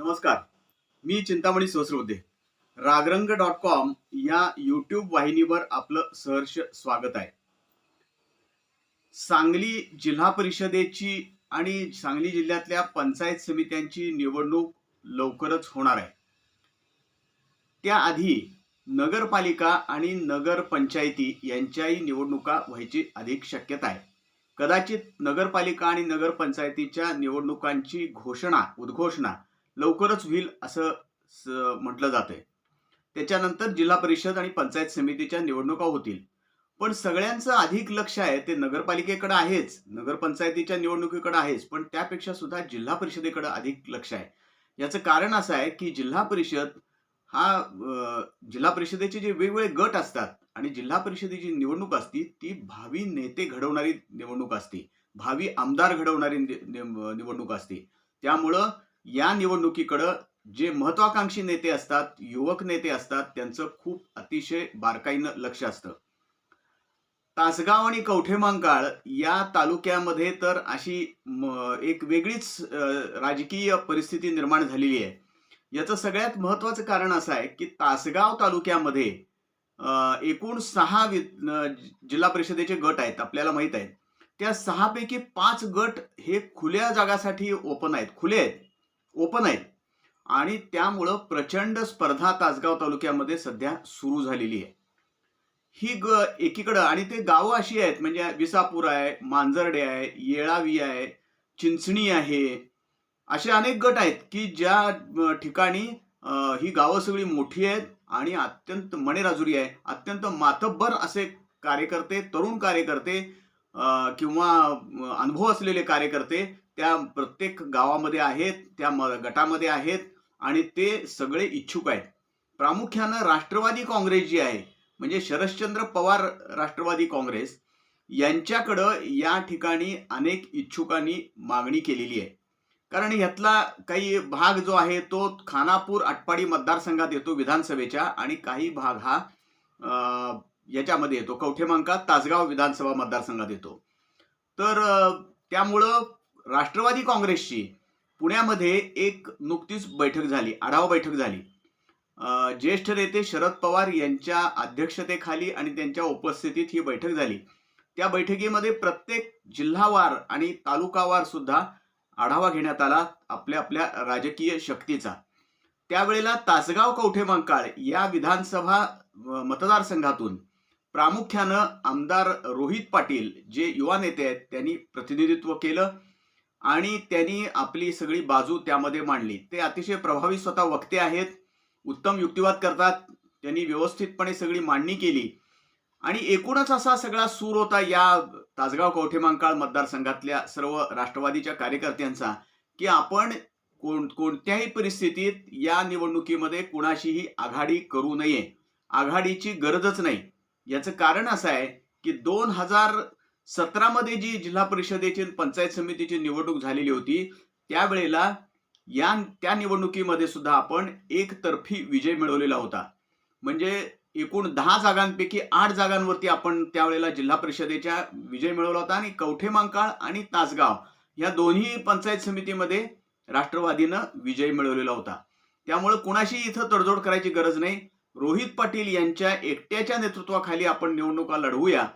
नमस्कार. मी Chintamani Sahasrabuddhe. Ragarang dot com या यूट्यूब वाहिनीवर आपलं सहर्ष स्वागत आहे. सांगली जिल्हा परिषदेची आणि सांगली जिल्ह्यातल्या पंचायत समित्यांची निवडणूक लवकरच होणार आहे. त्याआधी नगरपालिका आणि नगरपंचायती यांच्याही निवडणुका व्हायची अधिक शक्यता आहे. कदाचित नगरपालिका आणि नगरपंचायतीच्या निवडणुकांची घोषणा उद्घोषणा लवकरच होईल असं म्हटलं म्हटलं जातंय. त्याच्यानंतर जिल्हा परिषद आणि पंचायत समितीच्या निवडणुका होतील. पण सगळ्यांचं अधिक लक्ष आहे ते नगरपालिकेकडे आहेच नगरपंचायतीच्या निवडणुकीकडे आहेच पण त्यापेक्षा सुद्धा जिल्हा परिषदेकडे अधिक लक्ष आहे. याचं कारण असं आहे की जिल्हा परिषद हा जिल्हा परिषदेचे जे वेगवेगळे गट असतात आणि जिल्हा परिषदेची निवडणूक असती ती भावी नेते घडवणारी निवडणूक असते. भावी आमदार घडवणारी निवडणूक असते. त्यामुळं या निवडणुकीकडं जे महत्वाकांक्षी नेते असतात युवक नेते असतात त्यांचं खूप अतिशय बारकाईनं लक्ष असतं. तासगाव आणि कवठेमांकाळ या तालुक्यामध्ये तर अशी एक वेगळीच राजकीय परिस्थिती निर्माण झालेली आहे. याचं सगळ्यात महत्वाचं कारण असं आहे की तासगाव तालुक्यामध्ये एकूण सहा वि- जिल्हा परिषदेचे गट आहेत आपल्याला माहीत आहे त्या सहापैकी पाच गट हे खुल्या जागासाठी ओपन आहेत. खुले आहेत. ओपन आहेत. आणि त्यामुळं प्रचंड स्पर्धा तासगाव तालुक्यामध्ये सध्या सुरू झालेली आहे. ही ग एकीकडं आणि ते गावं अशी आहेत म्हणजे विसापूर आहे मांजर्डे आहे येळावी आहे चिंचणी आहे असे अनेक गट आहेत की ज्या ठिकाणी ही गावं सगळी मोठी आहेत आणि अत्यंत मणेराजुरी आहे. अत्यंत मातब्बर असे कार्यकर्ते तरुण कार्यकर्ते किंवा अनुभव असलेले कार्यकर्ते त्या प्रत्येक गावामध्ये आहेत त्या म- गटामध्ये आहेत आणि ते सगळे इच्छुक आहेत. प्रामुख्यानं राष्ट्रवादी काँग्रेस जी आहे म्हणजे शरदचंद्र पवार राष्ट्रवादी काँग्रेस यांच्याकडं या ठिकाणी अनेक इच्छुकांनी मागणी केलेली आहे. कारण ह्यातला काही भाग जो आहे तो खानापूर आटपाडी मतदारसंघात येतो विधानसभेच्या आणि काही भाग हा याच्यामध्ये येतो. कवठेमांकात तासगाव विधानसभा मतदारसंघात येतो. तर त्यामुळं राष्ट्रवादी काँग्रेसची पुण्यामध्ये एक नुकतीच बैठक झाली आढावा बैठक झाली. ज्येष्ठ नेते शरद पवार यांच्या अध्यक्षतेखाली आणि त्यांच्या उपस्थितीत ही बैठक झाली. त्या बैठकीमध्ये प्रत्येक जिल्हावार आणि तालुकावार सुद्धा आढावा घेण्यात आला आपल्या आपल्या राजकीय शक्तीचा. त्यावेळेला तासगाव कवठेमंकाळ या विधानसभा मतदारसंघातून प्रामुख्यानं आमदार रोहित पाटील जे युवा नेते आहेत त्यांनी प्रतिनिधित्व केलं आणि त्यांनी आपली सगळी बाजू त्यामध्ये मांडली. ते अतिशय प्रभावी स्वतः वक्ते आहेत उत्तम युक्तिवाद करतात त्यांनी व्यवस्थितपणे सगळी मांडणी केली. आणि एकूणच असा सगळा सूर होता या तासगाव कवठेमांकाळ मतदारसंघातल्या सर्व राष्ट्रवादीच्या कार्यकर्त्यांचा की आपण कोण कोणत्याही परिस्थितीत या निवडणुकीमध्ये कुणाशीही आघाडी करू नये. आघाडीची गरजच नाही. याचं कारण असं आहे की दोन हजार सतरामध्ये जी जिल्हा परिषदेची पंचायत समितीची निवडणूक झालेली होती त्यावेळेला या त्या निवडणुकीमध्ये सुद्धा आपण एकतर्फी विजय मिळवलेला होता. म्हणजे एकूण दहा जागांपैकी आठ जागांवरती आपण त्यावेळेला जिल्हा परिषदेच्या विजय मिळवला होता आणि कवठेमांकाळ आणि तासगाव या दोन्ही पंचायत समितीमध्ये राष्ट्रवादीनं विजय मिळवलेला होता. त्यामुळे कुणाशी इथं तडजोड करायची गरज नाही. रोहित पाटील यांच्या एकट्याच्या नेतृत्वाखाली आपण निवडणुका लढवूया.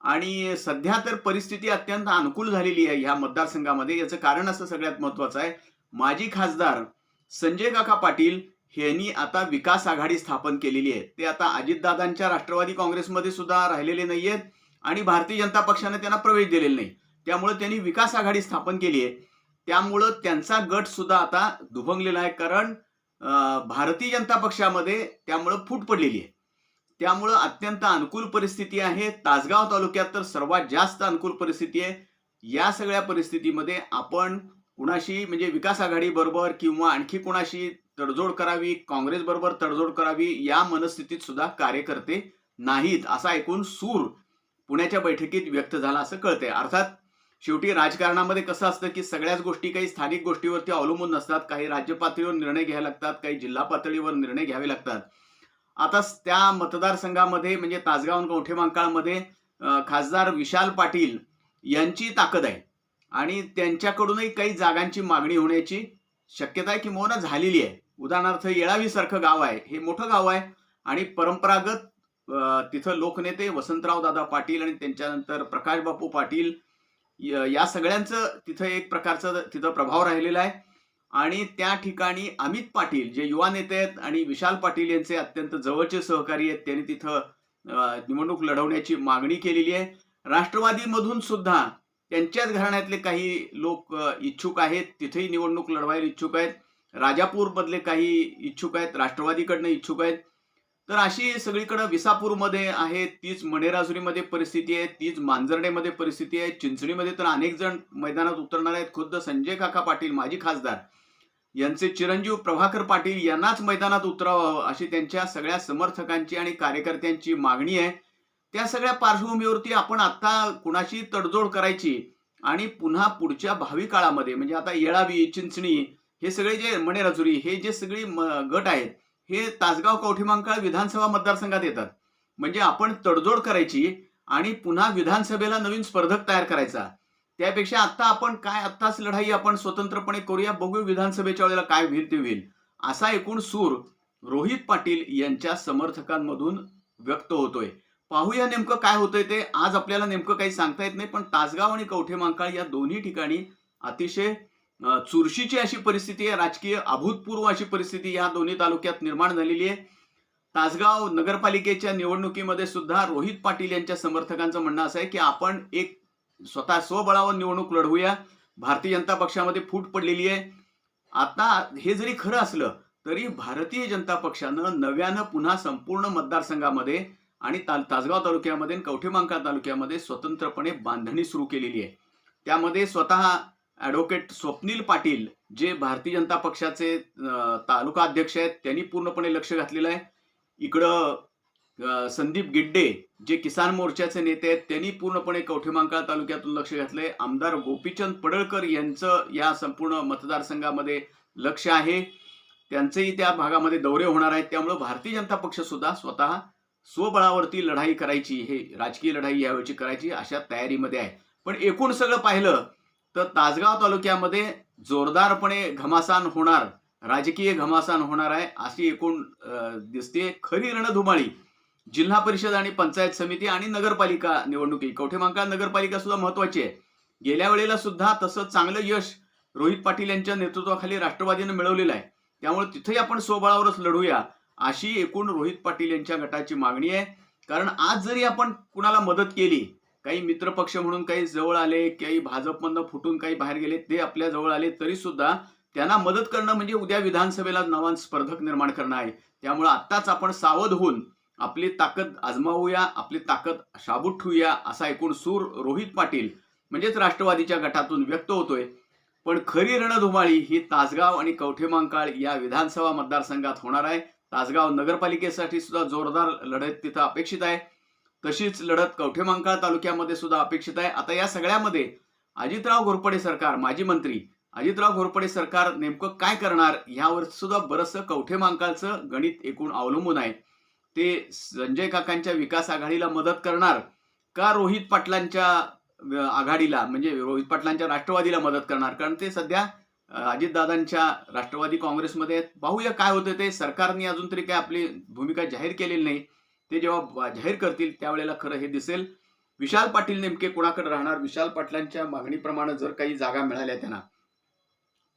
आणि सध्या तर परिस्थिती अत्यंत अनुकूल झालेली आहे ह्या मतदारसंघामध्ये. याचं कारण असं सगळ्यात महत्वाचं आहे. माजी खासदार संजय काका पाटील यांनी आता विकास आघाडी स्थापन केलेली आहे. ते आता अजितदादांच्या राष्ट्रवादी काँग्रेसमध्ये सुद्धा राहिलेले नाहीयेत आणि भारतीय जनता पक्षाने त्यांना प्रवेश दिलेला नाही. त्यामुळे त्यांनी विकास आघाडी स्थापन केली आहे. त्यामुळं त्यांचा गट सुद्धा आता दुभंगलेला आहे. कारण भारतीय जनता पक्षामध्ये त्यामुळं फूट पडलेली आहे. त्यामुळं अत्यंत अनुकूल परिस्थिती आहे. तासगाव तालुक्यात तर सर्वात जास्त अनुकूल परिस्थिती आहे. या सगळ्या परिस्थितीमध्ये आपण कुणाशी म्हणजे विकास आघाडी बरोबर किंवा आणखी कुणाशी तडजोड करावी काँग्रेस बरोबर तडजोड करावी या मनस्थितीत सुद्धा कार्यकर्ते नाहीत असा एकूण सूर पुण्याच्या बैठकीत व्यक्त झाला असं कळतंय. अर्थात शेवटी राजकारणामध्ये कसं असतं की सगळ्याच गोष्टी काही स्थानिक गोष्टीवरती अवलंबून नसतात. काही राज्य पातळीवर निर्णय घ्यावे लागतात काही जिल्हा पातळीवर निर्णय घ्यावे लागतात. आता त्या मतदारसंघामध्ये म्हणजे तासगाव आणि कवठेमांकाळमध्ये खासदार विशाल पाटील यांची ताकद आहे. आणि त्यांच्याकडूनही काही जागांची मागणी होण्याची शक्यता आहे किंवा झालेली आहे. उदाहरणार्थ येळावी सारखं गाव आहे. हे मोठं गाव आहे. आणि परंपरागत तिथं लोकनेते वसंतराव दादा पाटील आणि त्यांच्यानंतर प्रकाश बापू पाटील या सगळ्यांचं तिथं एक प्रकारचं तिथं प्रभाव राहिलेला आहे. आणि त्या ठिकाणी अमित पाटील जे युवा नेते आहेत आणि विशाल पाटील यांचे अत्यंत जवळचे सहकारी आहेत त्यांनी तिथं निवडणूक लढवण्याची मागणी केलेली आहे. राष्ट्रवादीमधून सुद्धा त्यांच्याच घराण्यातले काही लोक इच्छुक आहेत. तिथेही निवडणूक लढवायला इच्छुक आहेत. राजापूरमधले काही इच्छुक आहेत. राष्ट्रवादीकडनं इच्छुक आहेत. तर अशी सगळीकडे विसापूरमध्ये आहे तीच मणेराजुरीमध्ये परिस्थिती आहे तीच मांजर्डेमध्ये परिस्थिती आहे चिंचणीमध्ये तर अनेक जण मैदानात उतरणार आहेत. खुद्द संजय काका पाटील माजी खासदार यांचे चिरंजीव प्रभाकर पाटील यांनाच मैदानात उतरावं अशी त्यांच्या सगळ्या समर्थकांची आणि कार्यकर्त्यांची मागणी आहे. त्या सगळ्या पार्श्वभूमीवरती आपण आता कुणाशी तडजोड करायची आणि पुन्हा पुढच्या भावी काळामध्ये म्हणजे आता येळावी चिंचणी हे सगळे जे मणेराजुरी हे जे सगळे गट आहेत हे तासगाव कवठीमांकाळ विधानसभा मतदारसंघात येतात. म्हणजे आपण तडजोड करायची आणि पुन्हा विधानसभेला नवीन स्पर्धक तयार करायचा. त्यापेक्षा आता आपण काय आत्ताच लढाई आपण स्वतंत्रपणे करूया बघू विधानसभेच्या वेळेला काय होईल ते होईल. असा एकूण सूर रोहित पाटील यांच्या समर्थकांमधून व्यक्त होतोय. पाहूया नेमकं काय होतंय ते. आज आपल्याला नेमकं काही सांगता येत नाही पण तासगाव आणि कवठेमांकाळ या दोन्ही ठिकाणी अतिशय चुरशीची अशी परिस्थिती आहे राजकीय अभूतपूर्व अशी परिस्थिती या दोन्ही तालुक्यात निर्माण झालेली आहे. तासगाव नगरपालिकेच्या निवडणुकीमध्ये सुद्धा रोहित पाटील यांच्या समर्थकांचं म्हणणं असं आहे की आपण एक स्वतः स्वबळावर निवडणूक लढवूया. भारतीय जनता पक्षामध्ये फूट पडलेली आहे. आता हे जरी खरं असलं तरी भारतीय जनता पक्षानं नव्यानं पुन्हा संपूर्ण मतदारसंघामध्ये आणि ता तासगाव तालुक्यामध्ये आणि तालुक्यामध्ये स्वतंत्रपणे बांधणी सुरू केलेली आहे. त्यामध्ये स्वतः ॲडव्होकेट स्वप्नील पाटील जे भारतीय जनता पक्षाचे तालुका अध्यक्ष आहेत त्यांनी पूर्णपणे लक्ष घातलेलं आहे. इकडं संदीप गिड्डे जे किसान मोर्चाचे नेते आहेत त्यांनी पूर्णपणे कवठेमांकाळ तालुक्यातून लक्ष घातलंय. आमदार गोपीचंद पडळकर यांचं या संपूर्ण मतदारसंघामध्ये लक्ष आहे. त्यांचेही त्या भागामध्ये दौरे होणार आहेत. त्यामुळे भारतीय जनता पक्ष सुद्धा स्वतः स्वबळावरती लढाई करायची हे राजकीय लढाई यावेळची करायची अशा तयारीमध्ये आहे. पण एकूण सगळं पाहिलं तर तासगाव तालुक्यामध्ये जोरदारपणे घमासान होणार राजकीय घमासान होणार आहे अशी एकूण दिसते. खरी रणधुमाळी जिल्हा परिषद आणि पंचायत समिती आणि नगरपालिका निवडणुकी. कवठेमांकाळ नगरपालिका सुद्धा महत्वाची आहे. गेल्या वेळेला सुद्धा तसं चांगलं यश रोहित पाटील यांच्या नेतृत्वाखाली राष्ट्रवादीनं मिळवलेलं आहे. त्यामुळे तिथेही आपण स्वबळावरच लढूया अशी एकूण रोहित पाटील यांच्या गटाची मागणी आहे. कारण आज जरी आपण कुणाला मदत केली काही मित्रपक्ष म्हणून काही जवळ आले काही भाजपमधनं फुटून काही बाहेर गेले ते आपल्या जवळ आले तरी सुद्धा त्यांना मदत करणं म्हणजे उद्या विधानसभेला नवा स्पर्धक निर्माण करणं आहे. त्यामुळे आत्ताच आपण सावध होऊन आपली ताकद आजमावूया आपली ताकद शाबूत ठेवूया असा एकूण सूर रोहित पाटील म्हणजेच राष्ट्रवादीच्या गटातून व्यक्त होतोय. पण खरी रणधुमाळी ही तासगाव आणि कवठेमांकाळ या विधानसभा मतदारसंघात होणार आहे. तासगाव नगरपालिकेसाठी सुद्धा जोरदार लढत तिथं अपेक्षित आहे. तशीच लढत कवठेमांकाळ तालुक्यामध्ये सुद्धा अपेक्षित आहे. आता या सगळ्यामध्ये अजितराव घोरपडे सरकार माजी मंत्री अजितराव घोरपडे सरकार नेमकं काय करणार? यावर सुद्धा बरंचसं कवठेमांकाळचं गणित एकूण अवलंबून आहे. ते संजय काकांच्या विकास आघाडीला मदत करणार का रोहित पाटलांच्या आघाडीला म्हणजे रोहित पाटलांच्या राष्ट्रवादीला मदत करणार? कारण ते सध्या अजितदादांच्या राष्ट्रवादी काँग्रेसमध्ये आहेत. पाहूया काय होतं ते. सरकारने अजून तरी काय आपली भूमिका जाहीर केलेली नाही. ते जेव्हा जाहीर करतील त्यावेळेला खरं हे दिसेल. विशाल पाटील नेमके कोणाकडे राहणार? विशाल पाटलांच्या मागणीप्रमाणे जर काही जागा मिळाल्या त्यांना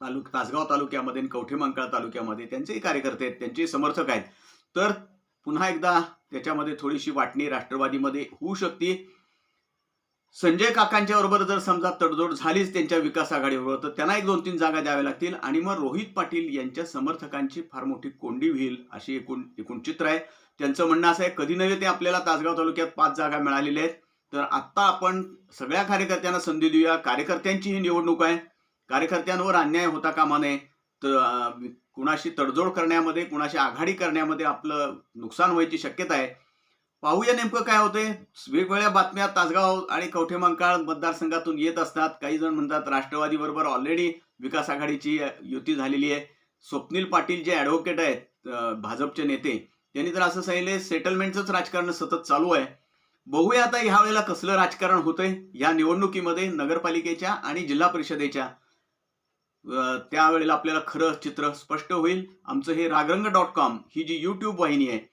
तालुक तासगाव तालुक्यामध्ये आणि कवठेमंकाळ तालुक्यामध्ये त्यांचेही कार्यकर्ते आहेत त्यांचेही समर्थक आहेत. तर पुन्हा एकदा त्याच्यामध्ये थोडीशी वाटणी राष्ट्रवादीमध्ये होऊ शकते. संजय काकांच्या बरोबर जर समजा तडजोड झालीच त्यांच्या विकास आघाडीबरोबर तर त्यांना एक दोन तीन जागा द्याव्या लागतील. आणि मग रोहित पाटील यांच्या समर्थकांची फार मोठी कोंडी होईल अशी एकूण एकूण चित्र आहे. त्यांचं म्हणणं असं आहे कधी नव्हे ते आपल्याला तासगाव तालुक्यात पाच जागा मिळालेल्या आहेत. तर आत्ता आपण सगळ्या कार्यकर्त्यांना संधी देऊया. कार्यकर्त्यांची ही निवडणूक आहे. कार्यकर्त्यांवर अन्याय होता कामा नये. तर कुणाशी तडजोड करण्यामध्ये कुणाशी आघाडी करण्यामध्ये आपलं नुकसान व्हायची शक्यता आहे. पाहूया नेमकं काय होतंय. वेगवेगळ्या बातम्या तासगाव आणि कवठेमंकाळ मतदारसंघातून येत असतात. काही जण म्हणतात राष्ट्रवादी बरोबर ऑलरेडी विकास आघाडीची युती झालेली आहे. स्वप्नील पाटील जे ॲडव्होकेट आहेत भाजपचे नेते त्यांनी तर असं सांगितले सेटलमेंटचंच राजकारण सतत चालू आहे. बघूया आता ह्या वेळेला कसलं राजकारण होतंय. या निवडणुकीमध्ये नगरपालिकेच्या आणि जिल्हा परिषदेच्या त्यावेळेला आपल्याला खरं चित्र स्पष्ट होईल. आमचं हे रागरंग डॉट कॉम ही जी यूट्यूब वाहिनी आहे